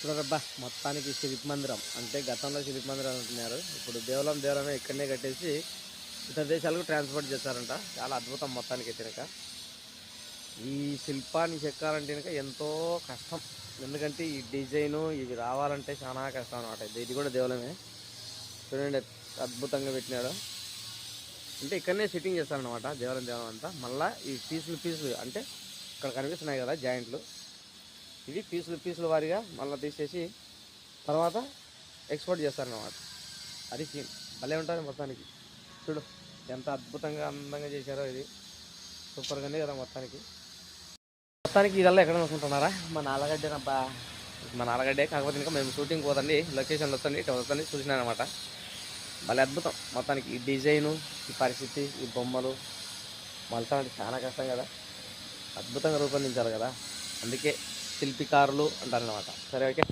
చూడరబ్బా మొత్తానికి శిల్ప మందిరం. అంటే గతంలో శిల్ప మందిరం అంటున్నారు. ఇప్పుడు దేవలం దేవలమే ఇక్కడనే కట్టేసి ఇతర దేశాలకు ట్రాన్స్పోర్ట్ చేస్తారంట. చాలా అద్భుతం మొత్తానికి అయితే ఈ శిల్పాన్ని చెక్కాలంటే కనుక ఎంతో కష్టం. ఎందుకంటే ఈ డిజైను ఇవి రావాలంటే చాలా కష్టం అనమాట ఇది కూడా దేవలమే. చూడండి అద్భుతంగా పెట్టినాడు. అంటే ఇక్కడనే సిట్టింగ్ చేస్తారనమాట దేవలం దేవరం అంతా. మళ్ళీ ఈ పీసులు పీసులు అంటే ఇక్కడ కనిపిస్తున్నాయి కదా జాయింట్లు. ఇది పీసులు పీసుల వారిగా మళ్ళీ తీసేసి తర్వాత ఎక్స్పోర్ట్ చేస్తారన్నమాట. అది సీన్ భలే ఉంటుంది మొత్తానికి. చూడు ఎంత అద్భుతంగా అందంగా చేశారో ఇది. సూపర్గా ఉంది కదా మొత్తానికి. మొత్తానికి ఇదల్లా ఎక్కడ అనుకుంటున్నారా మా నాలగడ్డేనబ్బా మా నాలగడ్డే కాకపోతే ఇంకా మేము షూటింగ్ పోతండి లొకేషన్లో వస్తుంది ఇట్లా వస్తుంది చూసినాను అనమాట భలే అద్భుతం మొత్తానికి. ఈ డిజైను ఈ పరిస్థితి ఈ బొమ్మలు మళ్ళీ చాలా కష్టం కదా. అద్భుతంగా రూపొందించారు కదా. అందుకే శిల్పికారులు అంటారనమాట సరే ఓకే.